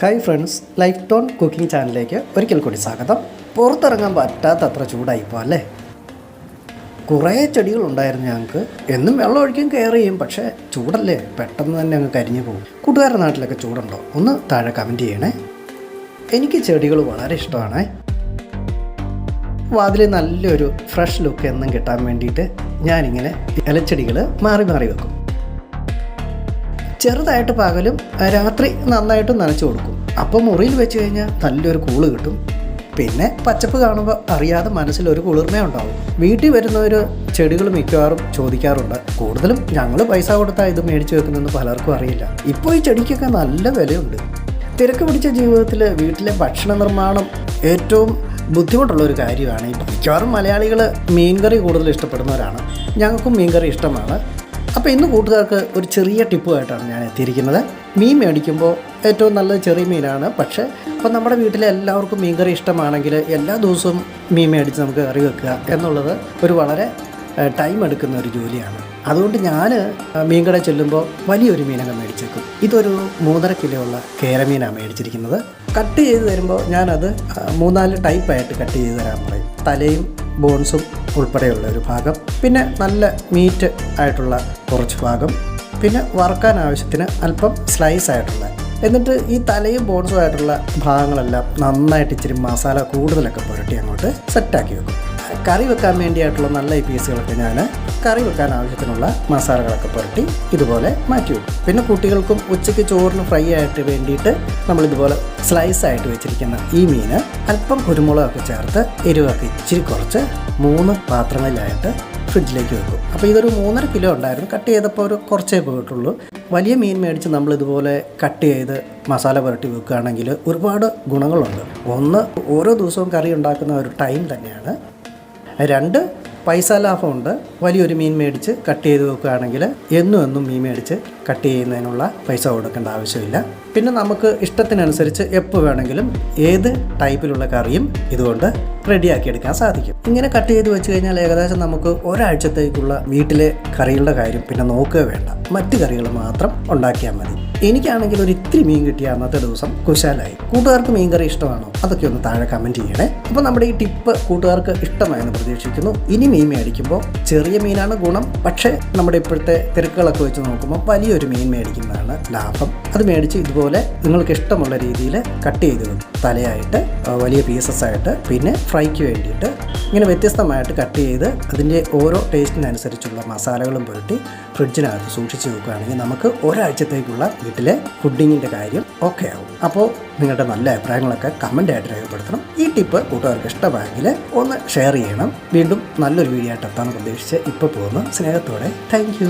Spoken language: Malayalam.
Hi friends life tone cooking ചാനലിലേക്ക് ഒരിക്കൽ കൂടി സ്വാഗതം. പുറത്തിറങ്ങാൻ പറ്റാത്തത്ര ചൂടായിപ്പോൾ അല്ലേ? കുറേ ചെടികളുണ്ടായിരുന്നു ഞങ്ങൾക്ക്. എന്നും വെള്ളം ഒഴിക്കും കെയർ ചെയ്യും പക്ഷേ ചൂടല്ലേ? പെട്ടെന്ന് തന്നെ അങ്ങ് കരിഞ്ഞു പോകും. കൂട്ടുകാരുടെ നാട്ടിലൊക്കെ ചൂടുണ്ടോ? ഒന്ന് താഴെ കമന്റ് ചെയ്യണേ. എനിക്ക് ചെടികൾ വളരെ ഇഷ്ടമാണ്. വാതിൽ നല്ലൊരു ഫ്രഷ് ലുക്ക് എന്നും കിട്ടാൻ വേണ്ടിയിട്ട് ഞാനിങ്ങനെ ഇലച്ചെടികൾ മാറി മാറി വെക്കും. ചെറുതായിട്ട് പകലും രാത്രി നന്നായിട്ട് നനച്ചു കൊടുക്കും. അപ്പോൾ മുറിയിൽ വെച്ച് കഴിഞ്ഞാൽ നല്ലൊരു കൂൾ കിട്ടും. പിന്നെ പച്ചപ്പ് കാണുമ്പോൾ അറിയാതെ മനസ്സിൽ ഒരു കുളിർമ ഉണ്ടാവും. വീട്ടിൽ വരുന്നവർ ചെടികൾ മിക്കവാറും ചോദിക്കാറുണ്ട്. കൂടുതലും ഞങ്ങൾ പൈസ കൊടുത്താൽ ഇത് മേടിച്ച് വെക്കുന്നതെന്ന് പലർക്കും അറിയില്ല. ഇപ്പോൾ ഈ ചെടിക്കൊക്കെ നല്ല വിലയുണ്ട്. തിരക്ക് പിടിച്ച ജീവിതത്തിൽ വീട്ടിലെ ഭക്ഷണ നിർമ്മാണം ഏറ്റവും ബുദ്ധിമുട്ടുള്ള ഒരു കാര്യമാണ്. മിക്കവാറും മലയാളികൾ മീൻകറി കൂടുതൽ ഇഷ്ടപ്പെടുന്നവരാണ്. ഞങ്ങൾക്കും മീൻകറി ഇഷ്ടമാണ്. അപ്പോൾ ഇന്ന് കൂട്ടുകാർക്ക് ഒരു ചെറിയ ടിപ്പുമായിട്ടാണ് ഞാൻ എത്തിയിരിക്കുന്നത്. മീൻ മേടിക്കുമ്പോൾ ഏറ്റവും നല്ല ചെറിയ മീനാണ്. പക്ഷേ അപ്പോൾ നമ്മുടെ വീട്ടിലെ എല്ലാവർക്കും മീൻകറി ഇഷ്ടമാണെങ്കിൽ എല്ലാ ദിവസവും മീൻ മേടിച്ച് നമുക്ക് കറി വെക്കുക എന്നുള്ളത് ഒരു വളരെ ടൈം എടുക്കുന്ന ഒരു ജോലിയാണ്. അതുകൊണ്ട് ഞാൻ മീൻകട ചെല്ലുമ്പോൾ വലിയൊരു മീനൊക്കെ മേടിച്ചേക്കും. ഇതൊരു മൂന്നര കിലോ ഉള്ള കേരമീനാണ് മേടിച്ചിരിക്കുന്നത്. കട്ട് ചെയ്ത് തരുമ്പോൾ ഞാനത് മൂന്നാൽ ടൈപ്പായിട്ട് കട്ട് ചെയ്ത് തരാൻ പറയും. തലയും ബോൺസും ഉൾപ്പെടെയുള്ള ഒരു ഭാഗം. പിന്നെ നല്ല മീറ്റ് ആയിട്ടുള്ള കുറച്ച് ഭാഗം. പിന്നെ വറുക്കാൻ ആവശ്യത്തിന് അല്പം സ്ലൈസ് ആയിട്ടുള്ള. എന്നിട്ട് ഈ തലയും ബോൺസും ആയിട്ടുള്ള ഭാഗങ്ങളെല്ലാം നന്നായിട്ട് ഇച്ചിരി മസാല കൂടുതലൊക്കെ പുരട്ടി അങ്ങോട്ട് സെറ്റാക്കി വെക്കും. കറി വെക്കാൻ വേണ്ടിയായിട്ടുള്ള നല്ല ഈ പീസുകളൊക്കെ ഞാൻ കറി വെക്കാൻ ആവശ്യത്തിനുള്ള മസാലകളൊക്കെ പുരട്ടി ഇതുപോലെ മാറ്റി വെക്കും. പിന്നെ കുട്ടികൾക്കും ഉച്ചയ്ക്ക് ചോറിന് ഫ്രൈ ആയിട്ട് വേണ്ടിയിട്ട് നമ്മൾ ഇതുപോലെ സ്ലൈസ് ആയിട്ട് വെച്ചിരിക്കുന്ന ഈ മീൻ അല്പം കുരുമുളകൊക്കെ ചേർത്ത് എരിവൊക്കെ ഇച്ചിരി കുറച്ച് മൂന്ന് പാത്രങ്ങളിലായിട്ട് ഫ്രിഡ്ജിലേക്ക് വെക്കും. അപ്പോൾ ഇതൊരു മൂന്നര കിലോ ഉണ്ടായിരുന്നു. കട്ട് ചെയ്തപ്പോൾ ഒരു കുറച്ചേ പോയിട്ടുള്ളൂ. വലിയ മീൻ മേടിച്ച് നമ്മൾ ഇതുപോലെ കട്ട് ചെയ്ത് മസാല പുരട്ടി വെക്കുകയാണെങ്കിൽ ഒരുപാട് ഗുണങ്ങളുണ്ട്. ഒന്ന് ഓരോ ദിവസവും കറി ഉണ്ടാക്കുന്ന ഒരു ടൈം തന്നെയാണ്. രണ്ട് പൈസ ലാഭമുണ്ട്. വലിയൊരു മീൻ മേടിച്ച് കട്ട് ചെയ്ത് വെക്കുകയാണെങ്കിൽ എന്നും എന്നും മീൻ മേടിച്ച് കട്ട് ചെയ്യുന്നതിനുള്ള പൈസ കൊടുക്കേണ്ട ആവശ്യമില്ല. പിന്നെ നമുക്ക് ഇഷ്ടത്തിനനുസരിച്ച് എപ്പോൾ വേണമെങ്കിലും ഏത് ടൈപ്പിലുള്ള കറിയും ഇതുകൊണ്ട് റെഡിയാക്കി എടുക്കാൻ സാധിക്കും. ഇങ്ങനെ കട്ട് ചെയ്ത് വെച്ച് കഴിഞ്ഞാൽ ഏകദേശം നമുക്ക് ഒരാഴ്ചത്തേക്കുള്ള വീട്ടിലെ കറികളുടെ കാര്യം പിന്നെ നോക്കുക വേണ്ട. മറ്റ് കറികൾ മാത്രം ഉണ്ടാക്കിയാൽ മതി. എനിക്കാണെങ്കിൽ ഒരു ഇത്തിരി മീൻ കിട്ടിയ അന്നത്തെ ദിവസം കുശാലായി. കൂട്ടുകാർക്ക് മീൻ കറി ഇഷ്ടമാണോ? അതൊക്കെ ഒന്ന് താഴെ കമന്റ് ചെയ്യണേ. അപ്പോൾ നമ്മുടെ ഈ ടിപ്പ് കൂട്ടുകാർക്ക് ഇഷ്ടമായെന്ന് പ്രതീക്ഷിക്കുന്നു. ഇനി മീൻ മേടിക്കുമ്പോൾ ചെറിയ മീനാണ് ഗുണം. പക്ഷേ നമ്മുടെ ഇപ്പോഴത്തെ തിരക്കുകളൊക്കെ വെച്ച് നോക്കുമ്പോൾ വലിയൊരു മീൻ മേടിക്കുന്നതാണ് ലാഭം. അത് മേടിച്ച് ഇതുപോലെ നിങ്ങൾക്ക് ഇഷ്ടമുള്ള രീതിയിൽ കട്ട് ചെയ്ത് തലയായിട്ട് വലിയ പീസസ് ആയിട്ട് പിന്നെ ഫ്രൈക്ക് വേണ്ടിയിട്ട്. ഇങ്ങനെ വ്യത്യസ്തമായിട്ട് കട്ട് ചെയ്ത് അതിന്റെ ഓരോ ടേസ്റ്റിനനുസരിച്ചുള്ള മസാലകളും പുരട്ടി ഫ്രിഡ്ജിനകത്ത് സൂക്ഷിച്ച് വെക്കുകയാണെങ്കിൽ നമുക്ക് ഒരാഴ്ചത്തേക്കുള്ള വീട്ടിലെ ഫുഡിങ്ങിന്റെ കാര്യം ഓക്കെ ആവും. അപ്പോൾ നിങ്ങളുടെ നല്ല അഭിപ്രായങ്ങളൊക്കെ കമന്റായിട്ട് രേഖപ്പെടുത്തണം. ഈ ടിപ്പ് കൂട്ടുകാർക്ക് ഇഷ്ടമായെങ്കിൽ ഒന്ന് ഷെയർ ചെയ്യണം. വീണ്ടും നല്ലൊരു വീഡിയോ ആയിട്ട് എത്താമെന്ന് പ്രതീക്ഷിച്ച് ഇപ്പോൾ പോകുന്നു. സ്നേഹത്തോടെ താങ്ക്